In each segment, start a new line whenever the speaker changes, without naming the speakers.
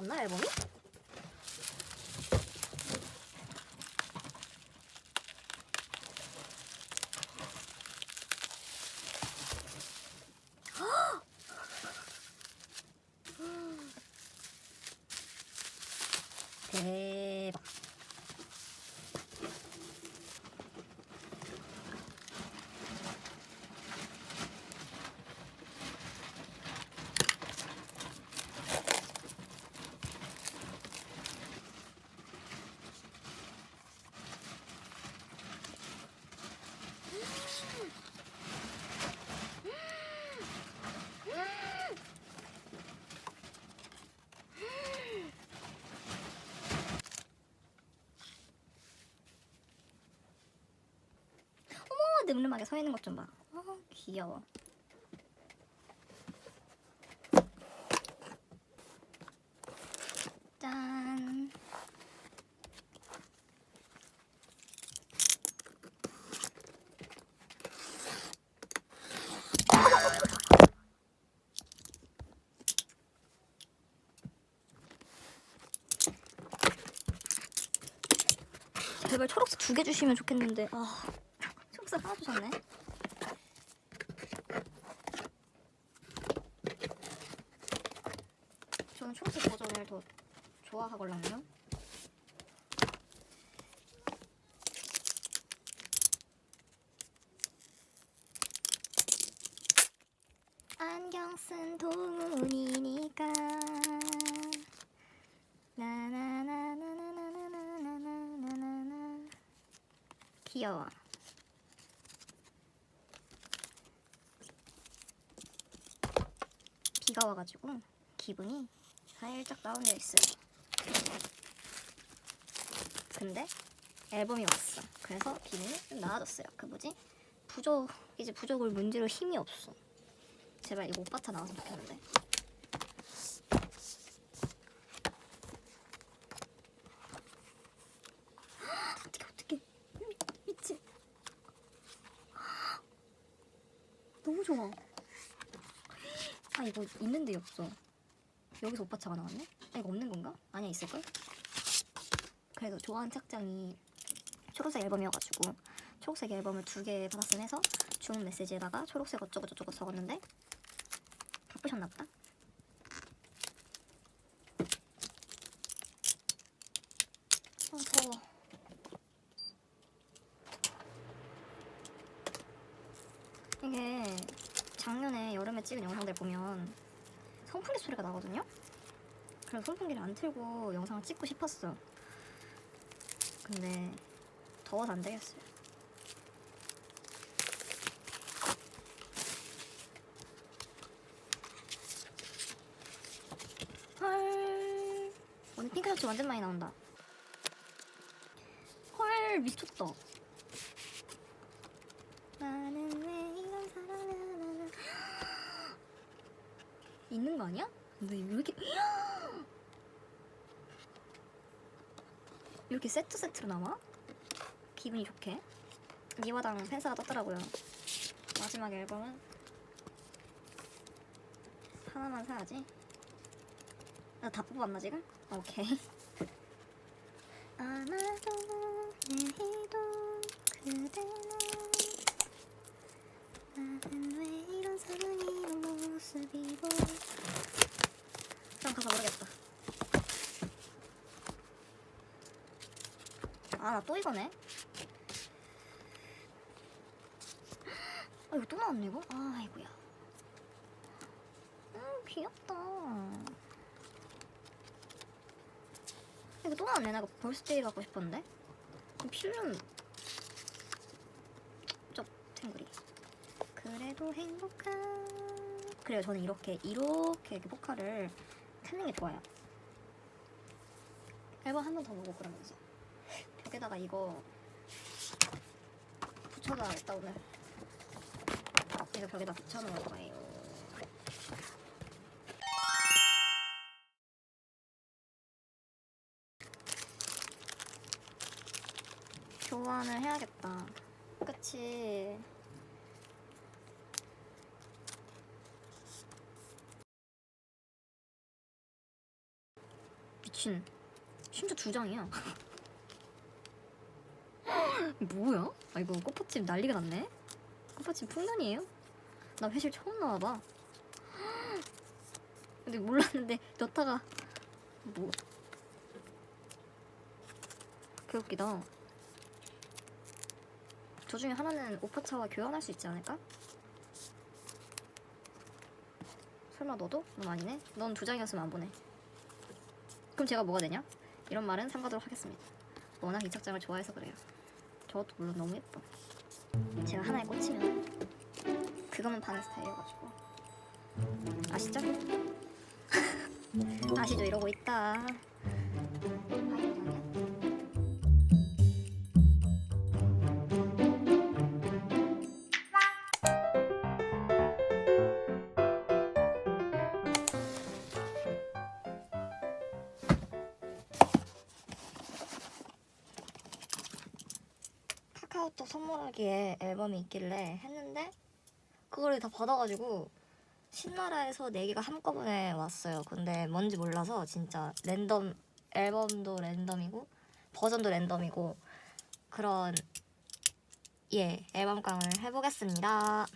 맞나 앨범이? 대박. 어머, 늠름하게 서 있는 것 좀 봐. 어, 귀여워. 짠. 제발 초록색 두 개 주시면 좋겠는데. 아, 초록색 하나 주셨네. 저는 초록색 버전을 더 좋아하걸랑요. 안경 쓴 동훈이니까 나나나나나나나나나나나 귀여워. 비가 와가지고 기분이 살짝 다운되어 있어요. 근데 앨범이 왔어. 그래서 기분이 좀 나아졌어요. 그 뭐지? 부족 이제 부족을 문제로 힘이 없어. 제발 이거 오빠차 나왔으면 좋겠는데. 어떻게 어떻게 미친. 너무 좋아. 아 이거 있는데 없어. 여기서 오빠 차가 나왔네? 아 이거 없는 건가? 아니야 있을걸? 그래도 좋아하는 착장이 초록색 앨범이어가지고 초록색 앨범을 두 개 받았음 해서 주문 메시지에다가 초록색 어쩌고 저쩌고 적었는데 바쁘셨나 보다. 아 더워. 이게 여름에 찍은 영상들 보면 선풍기 소리가 나거든요. 그래서 선풍기를 안 틀고 영상을 찍고 싶었어. 근데 더워서 안 되겠어요. 헐. 오늘 핑크 셔츠 완전 많이 나온다. 헐 미쳤다. 나는 왜 이런 사람을 있는 거 아니야? 근데 왜 이렇게 이렇게 세트 세트로 나와? 기분이 좋게 미화당 팬사가 떴더라고요 마지막 앨범은 하나만 사야지 나 다 뽑았나 지금? 오케이 아마도 내일도 그대는 왜 이런 사랑이 모습이고 난 가사 모르겠다 아 나 또 이거네. 아 이거 또 나왔네 이거? 아 아이고야. 음 귀엽다. 이거 또 나왔네. 나 이거 벌스데이 갖고 싶었는데. 필름. 쩝 탱구리 그래도 행복한. 그래요 저는 이렇게 이렇게 이렇게 포카를 찾는 게 좋아요. 앨범 한 번 더 보고 그러면서 벽에다가 이거 붙여놔야겠다 오늘 이거 벽에다 붙여놓을 거예요 교환을 해야겠다 그치 미친. 심지어 두 장이야. 뭐야? 아 이거 꽃받침 난리가 났네. 꽃받침 풍년이에요? 나 회실 처음 나와봐. 근데 몰랐는데 넣다가 뭐? 개웃기다. 저 중에 하나는 오파차와 교환할 수 있지 않을까? 설마 너도? 넌 아니네. 넌 두 장이었으면 안 보내. 그럼 제가 뭐가 되냐? 이런 말은 삼가도록 하겠습니다. 워낙 이 착장을 좋아해서 그래요. 저것도 물론 너무 예뻐. 제가 하나에 꽂히면 그거만 반의 스타일이어가지고 아시죠? 아시죠? 이러고 있다. 카카오톡 선물하기에 앨범이 있길래 했는데 그거를 다 받아가지고 신나라에서 네 개가 한꺼번에 왔어요. 근데 뭔지 몰라서 진짜 랜덤 앨범도 랜덤이고 버전도 랜덤이고 그런 예 앨범깡을 해보겠습니다.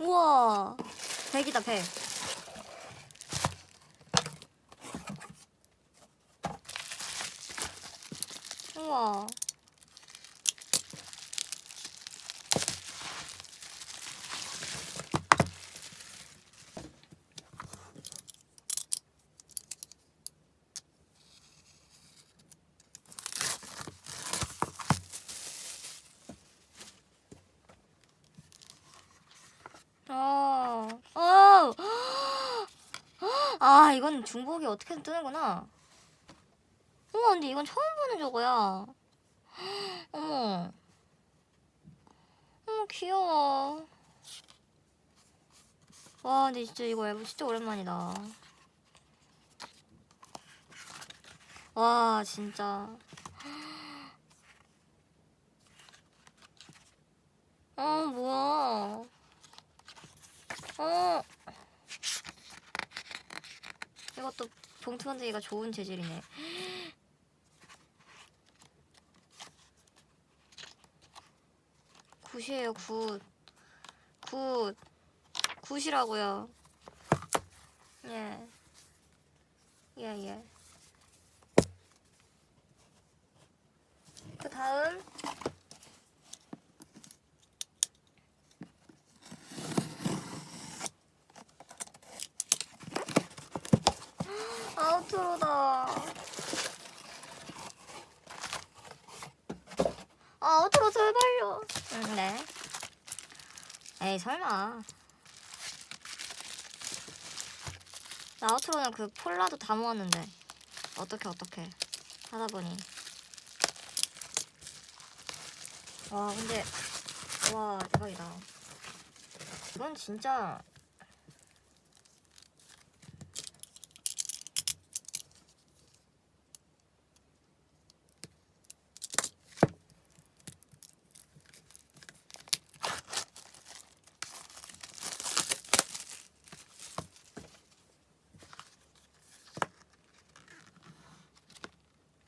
우와 백이다 백. 우와. 아, 어, 아, 중복이 어떻게든 뜨는구나. 우와, 근데 이건 처음 보는 저거야. 어머. 어머, 귀여워. 와, 근데 진짜 이거 앨범 진짜 오랜만이다. 와, 진짜. 아, 뭐야. 어. 이것도 봉투 만들기가 좋은 재질이네. 굿이에요, 굿. 굿. 굿이라고요. 예. 예, 예. 그 다음. 아우트로다. 아우트로 제발요. 응, 네. 에이 설마. 나 아우트로는 그 폴라도 다 모았는데 어떻게 어떻게 하다 보니. 와 근데 와 대박이다. 이건 진짜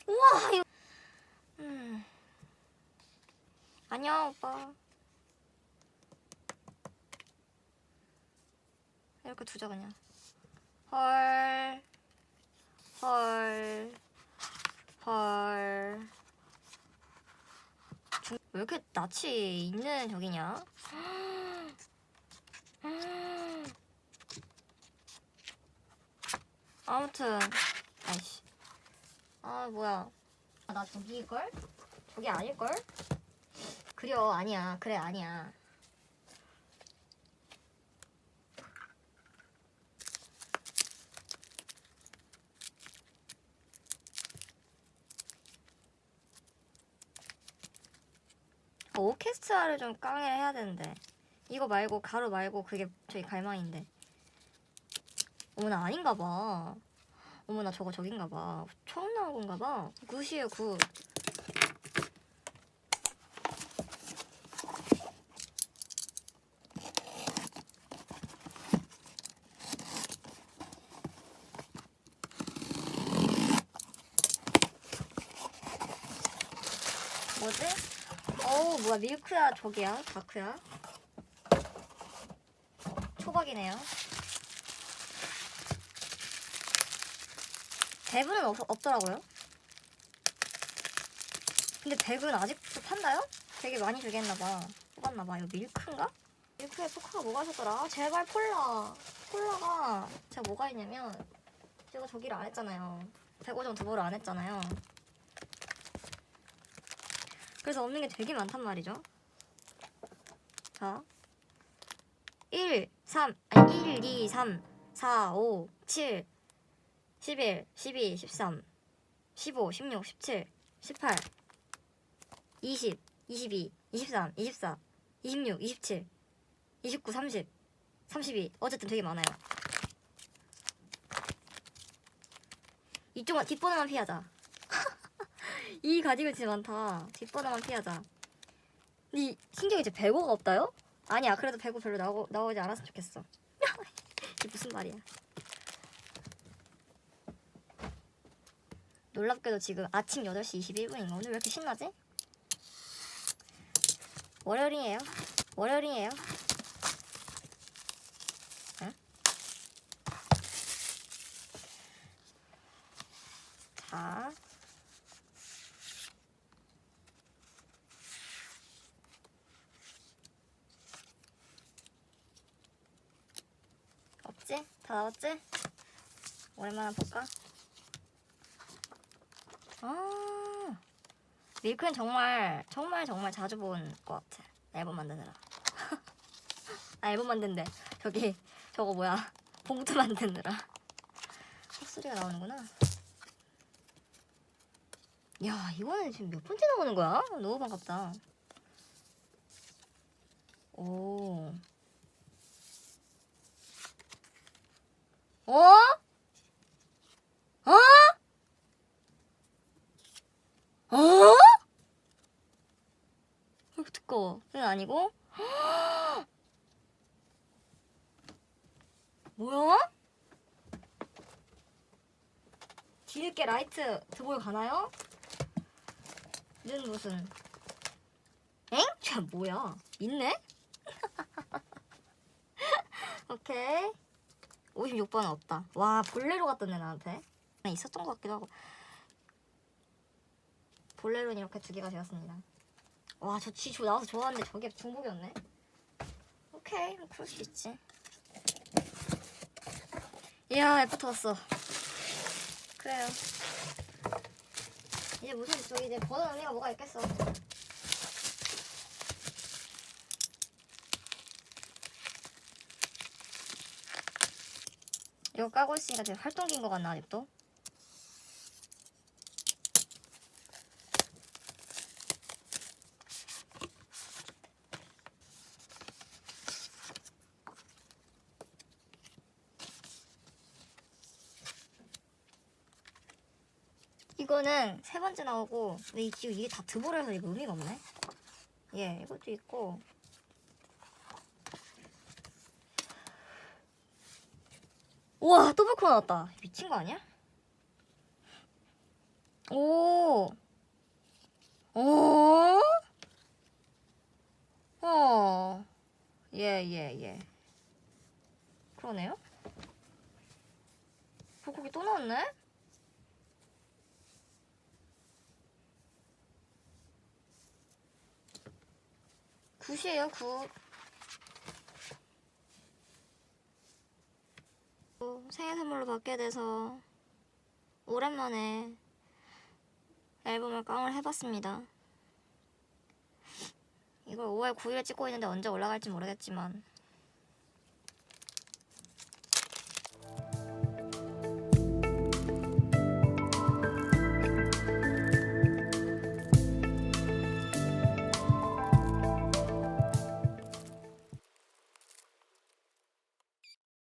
우와 이거 음 안녕 오빠 이렇게 두자 그냥 헐 헐, 헐. 중- 왜 이렇게 낯이 있는 저기냐? 아무튼, 아이씨. 아 뭐야 아, 나 저기걸? 저기 아닐걸? 그려. 아니야. 그래 아니야. 어, 오케스트라를 좀 깡에 해야 되는데. 이거 말고 가루 말고 그게 저희 갈망인데. 어머나 아닌가 봐. 어머나 저거 저긴가 봐. 처음 나온 건가 봐. 굿이에요 굿 뭐지? 어우 뭐야 밀크야 저기야 다크야 초박이네요 대구는 없, 없더라고요 근데 대구는 아직도 판다요? 되게 많이 주겠나봐 뽑았나봐 이거 밀크인가? 밀크에 포카가 뭐가 있었더라? 제발 폴라 폴라가 제가 뭐가 있냐면 제가 저기를 안 했잖아요 105점 두보를 안 했잖아요 그래서 없는 게 되게 많단 말이죠. 자, 1, 3, 아니 1, 2, 3, 4, 5, 7, 11, 12, 13, 15, 16, 17, 18, 20, 22, 23, 24, 26, 27, 29, 30, 32. 어쨌든 되게 많아요. 이쪽은 뒷번호만 피하자. 이 가지고 진짜 많다. 뒷번호만 피하자. 근데 이- 신기하게 이제 배고가 없다요? 아니야. 그래도 배고 별로 나오, 나오지 않았으면 좋겠어. 이게 무슨 말이야. 놀랍게도 지금 아침 8시 21분인가? 오늘 왜 이렇게 신나지? 월요일이에요. 월요일이에요. 응? 자. 없지? 다 나왔지? 한번 볼까? 아 밀크는 정말 정말 정말 자주 본 것 같아. 앨범 만드느라. 아 앨범 만든대 저기 저거 뭐야? 봉투 만드느라. 헛소리가 나오는구나. 야 이거는 지금 몇 번째 나오는 거야? 너무 반갑다. 오. 어? 어? 어? 이거 두꺼워. 이건 아니고. 뭐야? 뒤늦게 라이트 드볼 가나요? 는 무슨? 엥? 저 뭐야? 있네? 오케이. 56번은 없다. 와, 볼레로 같던데, 나한테. 있었던 것 같기도 하고. 볼레로는 이렇게 두 개가 되었습니다. 와, 저쥐조 나와서 좋아하는데 저게 중복이었네. 오케이, 뭐 그럴 수 있지. 이야, 애프터 왔어. 그래요. 이제 무슨, 저기 이제 버는 의미가 뭐가 있겠어. 이거 까고 있으니까 되게 활동기인 것 같나 아직도? 이거는 세 번째 나오고 근데 이- 지금 이게 다 드보라서 이거 의미가 없네 예 이것도 있고 우와 더블코 나왔다 미친 거 아니야? 오 오? 어. 예, 예, 예. 그러네요. 불고기 또 나왔네? 굿이에요, 굿. 어, 생일 선물로 받게 돼서 오랜만에 앨범을 깡을 해봤습니다. 이걸 5월 9일에 찍고 있는데 언제 올라갈지 모르겠지만